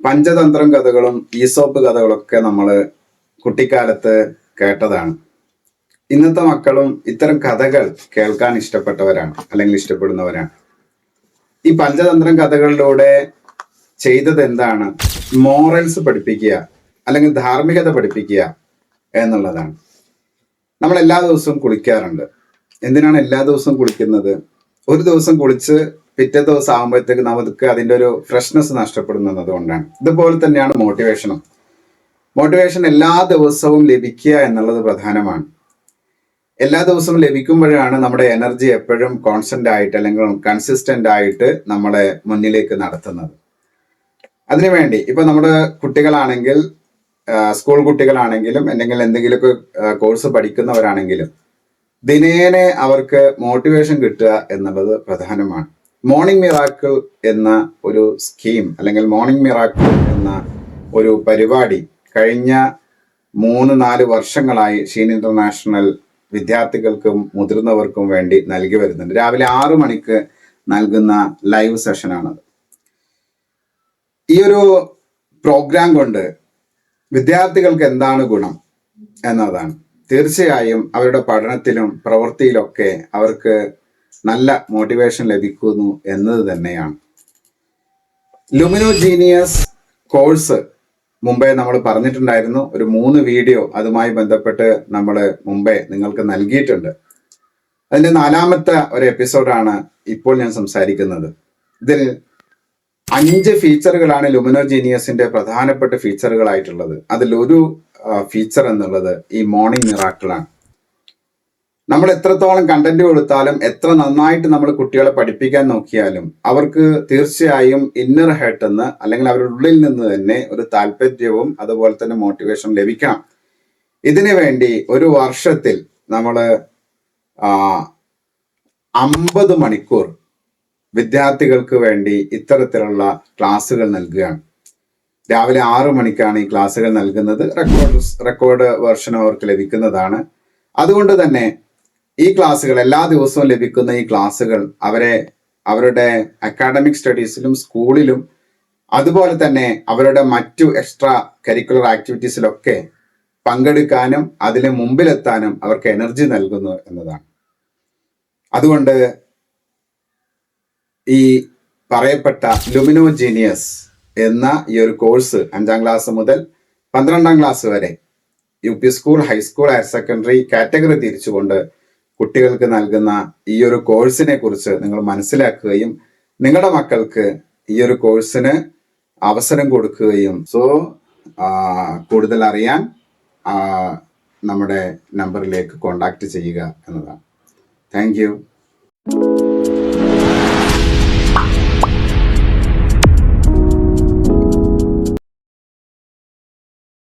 പഞ്ചതന്ത്രം കഥകളും ഈസോപ്പ് കഥകളൊക്കെ നമ്മൾ കുട്ടിക്കാലത്ത് കേട്ടതാണ്. ഇന്നത്തെ മക്കളും ഇത്തരം കഥകൾ കേൾക്കാൻ ഇഷ്ടപ്പെട്ടവരാണ് അല്ലെങ്കിൽ ഇഷ്ടപ്പെടുന്നവരാണ്. ഈ പഞ്ചതന്ത്രം കഥകളിലൂടെ ചെയ്തത് എന്താണ്? മോറൽസ് പഠിപ്പിക്കുക അല്ലെങ്കിൽ ധാർമ്മികത പഠിപ്പിക്കുക എന്നുള്ളതാണ്. നമ്മൾ എല്ലാ ദിവസവും കുളിക്കാറുണ്ട്. എന്തിനാണ് എല്ലാ ദിവസവും കുളിക്കുന്നത്? ഒരു ദിവസം കുളിച്ച് പിറ്റേ ദിവസം ആകുമ്പോഴത്തേക്ക് നമുക്ക് അതിന്റെ ഒരു ഫ്രഷ്നെസ് നഷ്ടപ്പെടുന്നത് കൊണ്ടാണ് ഇതുപോലെ തന്നെയാണ് മോട്ടിവേഷനും മോട്ടിവേഷൻ എല്ലാ ദിവസവും ലഭിക്കുക എന്നുള്ളത് പ്രധാനമാണ്. എല്ലാ ദിവസവും ലഭിക്കുമ്പോഴാണ് നമ്മുടെ എനർജി എപ്പോഴും കോൺസ്റ്റന്റ് ആയിട്ട് അല്ലെങ്കിൽ കൺസിസ്റ്റന്റ് ആയിട്ട് നമ്മളെ മുന്നിലേക്ക് നടത്തുന്നത്. അതിനുവേണ്ടി ഇപ്പൊ നമ്മുടെ കുട്ടികളാണെങ്കിൽ സ്കൂൾ കുട്ടികളാണെങ്കിലും അല്ലെങ്കിൽ എന്തെങ്കിലുമൊക്കെ കോഴ്സ് പഠിക്കുന്നവരാണെങ്കിലും ദിനേനെ അവർക്ക് മോട്ടിവേഷൻ കിട്ടുക എന്നുള്ളത് പ്രധാനമാണ്. മോർണിംഗ് മിറാക്കിൾ എന്ന ഒരു സ്കീം അല്ലെങ്കിൽ മോർണിംഗ് മിറാക്കിൾ എന്ന ഒരു പരിപാടി കഴിഞ്ഞ മൂന്ന് നാല് വർഷങ്ങളായി ഷീൻ ഇന്റർനാഷണൽ വിദ്യാർത്ഥികൾക്കും മുതിർന്നവർക്കും വേണ്ടി നൽകി വരുന്നുണ്ട്. രാവിലെ ആറു മണിക്ക് നൽകുന്ന ലൈവ് സെഷനാണത് ഈ ഒരു പ്രോഗ്രാം കൊണ്ട് വിദ്യാർത്ഥികൾക്ക് എന്താണ് ഗുണം എന്നതാണ്. തീർച്ചയായും അവരുടെ പഠനത്തിലും പ്രവൃത്തിയിലൊക്കെ അവർക്ക് നല്ല മോട്ടിവേഷൻ ലഭിക്കുന്നു എന്നത് തന്നെയാണ്. ലുമിനോ ജീനിയസ് കോഴ്സ് മുമ്പേ നമ്മൾ പറഞ്ഞിട്ടുണ്ടായിരുന്നു. ഒരു മൂന്ന് വീഡിയോ അതുമായി ബന്ധപ്പെട്ട് നമ്മൾ മുമ്പേ നിങ്ങൾക്ക് നൽകിയിട്ടുണ്ട്. അതിന്റെ നാലാമത്തെ ഒരു എപ്പിസോഡാണ് ഇപ്പോൾ ഞാൻ സംസാരിക്കുന്നത്. ഇതിൽ അഞ്ച് ഫീച്ചറുകളാണ് ലുമിനോ ജീനിയസിന്റെ പ്രധാനപ്പെട്ട ഫീച്ചറുകളായിട്ടുള്ളത് അതിൽ ഒരു ഫീച്ചർ എന്നുള്ളത് ഈ മോർണിംഗ് മിറാക്കിളാണ് നമ്മൾ എത്രത്തോളം കണ്ടന്റ് കൊടുത്താലും എത്ര നന്നായിട്ട് നമ്മൾ കുട്ടികളെ പഠിപ്പിക്കാൻ നോക്കിയാലും അവർക്ക് തീർച്ചയായും ഇന്നർ ഹേർട്ട് എന്ന് അല്ലെങ്കിൽ അവരുടെ ഉള്ളിൽ നിന്ന് തന്നെ ഒരു താല്പര്യവും അതുപോലെ തന്നെ മോട്ടിവേഷൻ ലഭിക്കണം. ഇതിനു വേണ്ടി ഒരു വർഷത്തിൽ നമ്മൾ അമ്പത് മണിക്കൂർ വിദ്യാർത്ഥികൾക്ക് വേണ്ടി ഇത്തരത്തിലുള്ള ക്ലാസ്സുകൾ നൽകുകയാണ്. രാവിലെ ആറു മണിക്കാണ് ഈ ക്ലാസ്സുകൾ നൽകുന്നത്. റെക്കോർഡ് റെക്കോർഡ് വെർഷൻ അവർക്ക് ലഭിക്കുന്നതാണ്. അതുകൊണ്ട് തന്നെ ഈ ക്ലാസ്സുകൾ എല്ലാ ദിവസവും ലഭിക്കുന്ന ഈ ക്ലാസ്സുകൾ അവരെ അവരുടെ അക്കാഡമിക് സ്റ്റഡീസിലും സ്കൂളിലും അതുപോലെ തന്നെ അവരുടെ മറ്റു എക്സ്ട്രാ കരിക്കുലർ ആക്ടിവിറ്റീസിലൊക്കെ പങ്കെടുക്കാനും അതിന് മുമ്പിലെത്താനും അവർക്ക് എനർജി നൽകുന്നു എന്നതാണ്. അതുകൊണ്ട് ഈ പറയപ്പെട്ട ലുമിനോ ജീനിയസ് എന്ന ഈ ഒരു കോഴ്സ് അഞ്ചാം ക്ലാസ് മുതൽ പന്ത്രണ്ടാം ക്ലാസ് വരെ U P school high school higher secondary category തിരിച്ചുകൊണ്ട് കുട്ടികൾക്ക് നൽകുന്ന ഈ ഒരു കോഴ്സിനെ കുറിച്ച് നിങ്ങൾ മനസ്സിലാക്കുകയും നിങ്ങളുടെ മക്കൾക്ക് ഈ ഒരു കോഴ്സിന് അവസരം കൊടുക്കുകയും സോ കൂടുതൽ അറിയാൻ നമ്മുടെ നമ്പറിലേക്ക് കോണ്ടാക്ട് ചെയ്യുക എന്നതാണ്. Thank you.